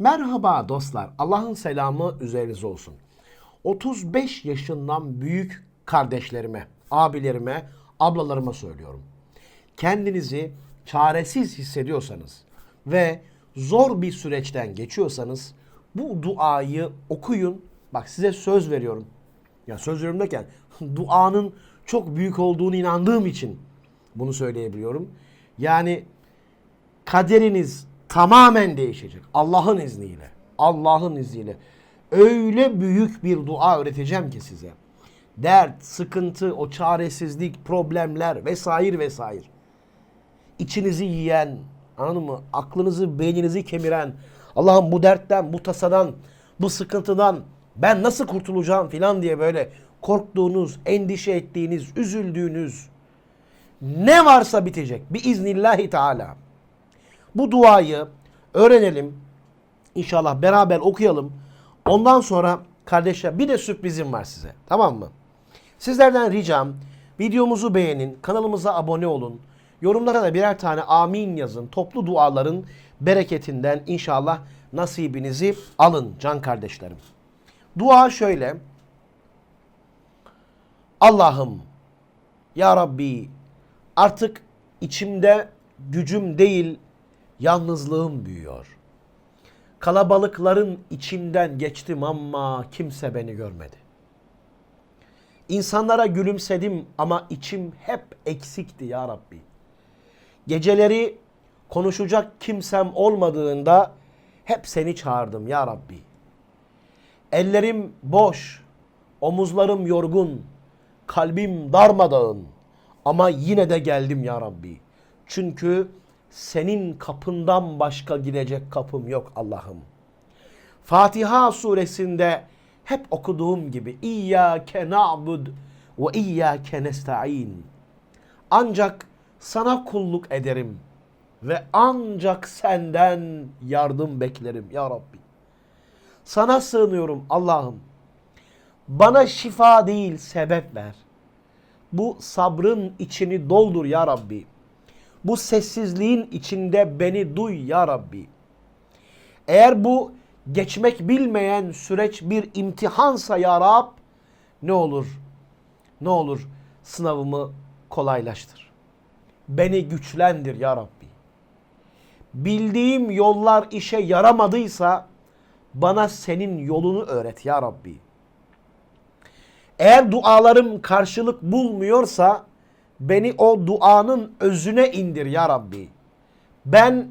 Merhaba dostlar. Allah'ın selamı üzerinize olsun. 35 yaşından büyük kardeşlerime, abilerime, ablalarıma söylüyorum. Kendinizi çaresiz hissediyorsanız ve zor bir süreçten geçiyorsanız bu duayı okuyun. Bak size söz veriyorum. Ya söz veriyorum derken duanın çok büyük olduğunu inandığım için bunu söyleyebiliyorum. Yani kaderiniz tamamen değişecek. Allah'ın izniyle. Allah'ın izniyle. Öyle büyük bir dua öğreteceğim ki size. Dert, sıkıntı, o çaresizlik, problemler vesaire vesaire. İçinizi yiyen, anladın mı? Aklınızı, beyninizi kemiren, Allah'ım bu dertten, bu tasadan, bu sıkıntıdan ben nasıl kurtulacağım filan diye böyle korktuğunuz, endişe ettiğiniz, üzüldüğünüz ne varsa bitecek. Bir iznillahi teala. Bu duayı öğrenelim. İnşallah beraber okuyalım. Ondan sonra kardeşler bir de sürprizim var size. Tamam mı? Sizlerden ricam videomuzu beğenin, kanalımıza abone olun. Yorumlara da birer tane amin yazın. Toplu duaların bereketinden inşallah nasibinizi alın can kardeşlerim. Dua şöyle. Allah'ım ya Rabbi artık içimde gücüm değil yalnızlığım büyüyor. Kalabalıkların içinden geçtim ama kimse beni görmedi. İnsanlara gülümsedim ama içim hep eksikti ya Rabbi. Geceleri konuşacak kimsem olmadığında hep seni çağırdım ya Rabbi. Ellerim boş, omuzlarım yorgun, kalbim darmadağın ama yine de geldim ya Rabbi. Çünkü senin kapından başka gidecek kapım yok Allah'ım. Fatiha suresinde hep okuduğum gibi İyyâke na'bud ve İyyâke nesta'in. Ancak sana kulluk ederim ve ancak senden yardım beklerim ya Rabbi. Sana sığınıyorum Allah'ım. Bana şifa değil sebep ver. Bu sabrın içini doldur ya Rabbi. Bu sessizliğin içinde beni duy ya Rabbi. Eğer bu geçmek bilmeyen süreç bir imtihansa ya Rab ne olur? Ne olur sınavımı kolaylaştır. Beni güçlendir ya Rabbi. Bildiğim yollar işe yaramadıysa bana senin yolunu öğret ya Rabbi. Eğer dualarım karşılık bulmuyorsa beni o duanın özüne indir ya Rabbi. Ben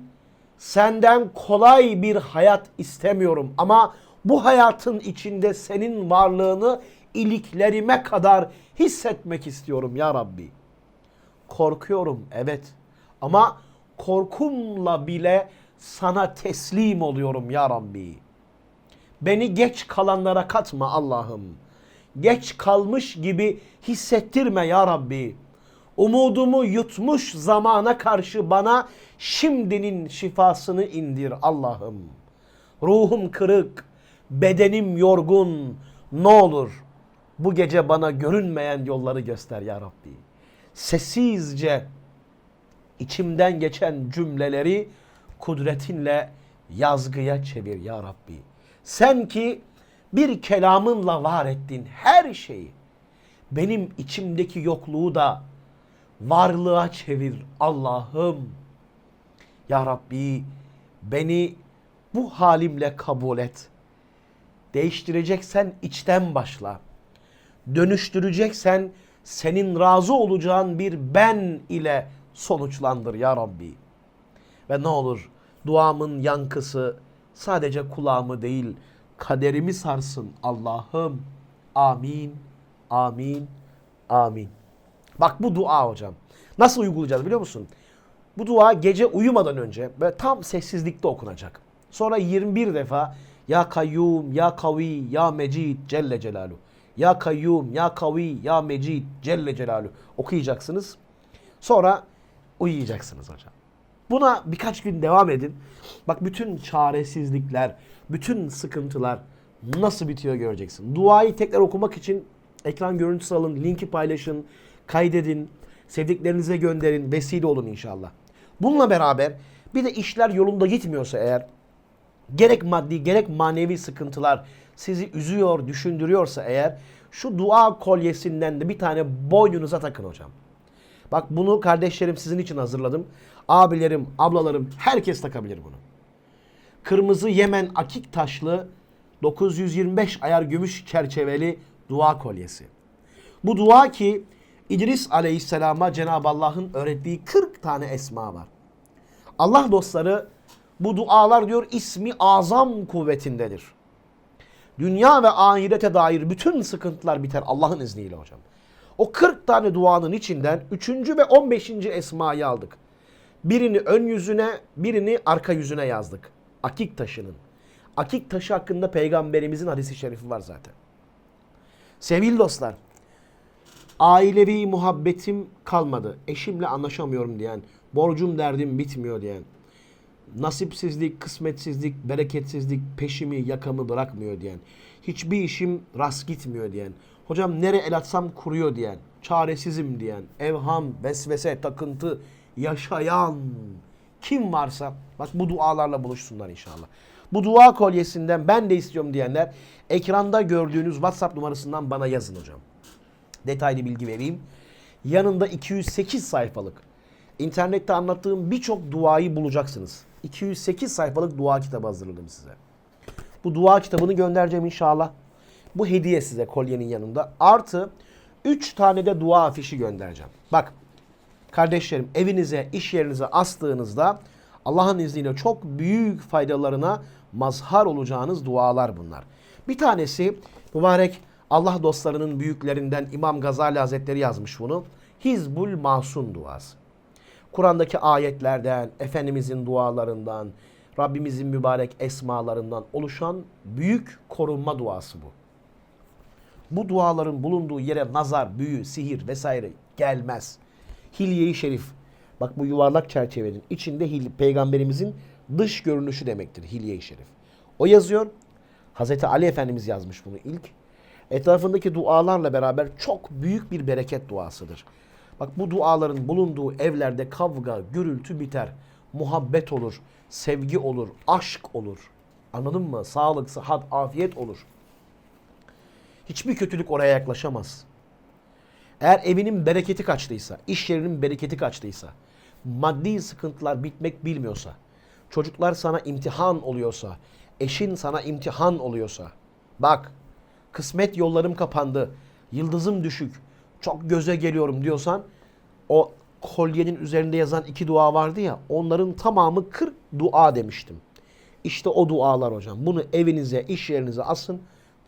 senden kolay bir hayat istemiyorum ama bu hayatın içinde senin varlığını iliklerime kadar hissetmek istiyorum ya Rabbi. Korkuyorum evet ama korkumla bile sana teslim oluyorum ya Rabbi. Beni geç kalanlara katma Allah'ım. Geç kalmış gibi hissettirme ya Rabbi. Umudumu yutmuş zamana karşı bana şimdinin şifasını indir Allah'ım. Ruhum kırık, bedenim yorgun. Ne olur bu gece bana görünmeyen yolları göster ya Rabbi. Sessizce içimden geçen cümleleri kudretinle yazgıya çevir ya Rabbi. Sen ki bir kelamınla var ettin her şeyi. Benim içimdeki yokluğu da varlığa çevir Allah'ım. Ya Rabbi beni bu halimle kabul et. Değiştireceksen içten başla. Dönüştüreceksen senin razı olacağın bir ben ile sonuçlandır ya Rabbi. Ve ne olur duamın yankısı sadece kulağımı değil kaderimi sarsın Allah'ım. Amin, amin, amin. Bak bu dua hocam. Nasıl uygulayacağız biliyor musun? Bu dua gece uyumadan önce böyle tam sessizlikte okunacak. Sonra 21 defa Ya Kayyum, Ya Kavi, Ya Mecid Celle Celalu. Ya Kayyum, Ya Kavi, Ya Mecid Celle Celalu okuyacaksınız. Sonra uyuyacaksınız hocam. Buna birkaç gün devam edin. Bak bütün çaresizlikler, bütün sıkıntılar nasıl bitiyor göreceksin. Duayı tekrar okumak için ekran görüntüsü alın, linki paylaşın, kaydedin, sevdiklerinize gönderin, vesile olun inşallah. Bununla beraber bir de işler yolunda gitmiyorsa eğer gerek maddi gerek manevi sıkıntılar sizi üzüyor, düşündürüyorsa eğer şu dua kolyesinden de bir tane boynunuza takın hocam. Bak bunu kardeşlerim sizin için hazırladım. Abilerim, ablalarım herkes takabilir bunu. Kırmızı Yemen akik taşlı 925 ayar gümüş çerçeveli dua kolyesi. Bu dua ki İdris Aleyhisselam'a Cenab-ı Allah'ın öğrettiği 40 tane esma var. Allah dostları bu dualar diyor ismi azam kuvvetindedir. Dünya ve ahirete dair bütün sıkıntılar biter Allah'ın izniyle hocam. O 40 tane duanın içinden 3. ve 15. esmayı aldık. Birini ön yüzüne, birini arka yüzüne yazdık. Akik taşının. Akik taşı hakkında peygamberimizin hadisi şerifi var zaten. Sevgili dostlar, ailevi muhabbetim kalmadı. Eşimle anlaşamıyorum diyen, borcum derdim bitmiyor diyen, nasipsizlik, kısmetsizlik, bereketsizlik peşimi, yakamı bırakmıyor diyen, hiçbir işim rast gitmiyor diyen, hocam nere el atsam kuruyor diyen, çaresizim diyen, evham, vesvese, takıntı yaşayan kim varsa bak bu dualarla buluşsunlar inşallah. Bu dua kolyesinden ben de istiyorum diyenler ekranda gördüğünüz WhatsApp numarasından bana yazın hocam detaylı bilgi vereyim. Yanında 208 sayfalık internette anlattığım birçok duayı bulacaksınız. 208 sayfalık dua kitabı hazırladım size. Bu dua kitabını göndereceğim inşallah. Bu hediye size kolyenin yanında. Artı 3 tane de dua afişi göndereceğim. Bak kardeşlerim evinize, iş yerinize astığınızda Allah'ın izniyle çok büyük faydalarına mazhar olacağınız dualar bunlar. Bir tanesi mübarek Allah dostlarının büyüklerinden İmam Gazali Hazretleri yazmış bunu. Hizbul Masun duası. Kur'an'daki ayetlerden, Efendimizin dualarından, Rabbimizin mübarek esmalarından oluşan büyük korunma duası bu. Bu duaların bulunduğu yere nazar, büyü, sihir vesaire gelmez. Hilye-i Şerif. Bak bu yuvarlak çerçevenin içinde hil, peygamberimizin dış görünüşü demektir Hilye-i Şerif. O yazıyor. Hazreti Ali Efendimiz yazmış bunu ilk. Etrafındaki dualarla beraber çok büyük bir bereket duasıdır. Bak bu duaların bulunduğu evlerde kavga, gürültü biter. Muhabbet olur, sevgi olur, aşk olur. Anladın mı? Sağlık, sıhhat, afiyet olur. Hiçbir kötülük oraya yaklaşamaz. Eğer evinin bereketi kaçtıysa, iş yerinin bereketi kaçtıysa, maddi sıkıntılar bitmek bilmiyorsa, çocuklar sana imtihan oluyorsa, eşin sana imtihan oluyorsa, bak kısmet yollarım kapandı, yıldızım düşük, çok göze geliyorum diyorsan, o kolyenin üzerinde yazan iki dua vardı ya, onların tamamı 40 dua demiştim. İşte o dualar hocam. Bunu evinize, iş yerinize asın,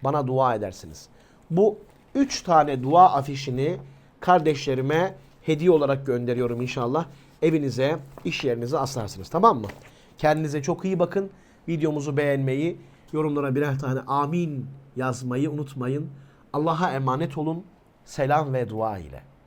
bana dua edersiniz. Bu üç tane dua afişini kardeşlerime hediye olarak gönderiyorum inşallah. Evinize, iş yerinize asarsınız tamam mı? Kendinize çok iyi bakın. Videomuzu beğenmeyi, yorumlara birer tane amin yazmayı unutmayın. Allah'a emanet olun. Selam ve dua ile.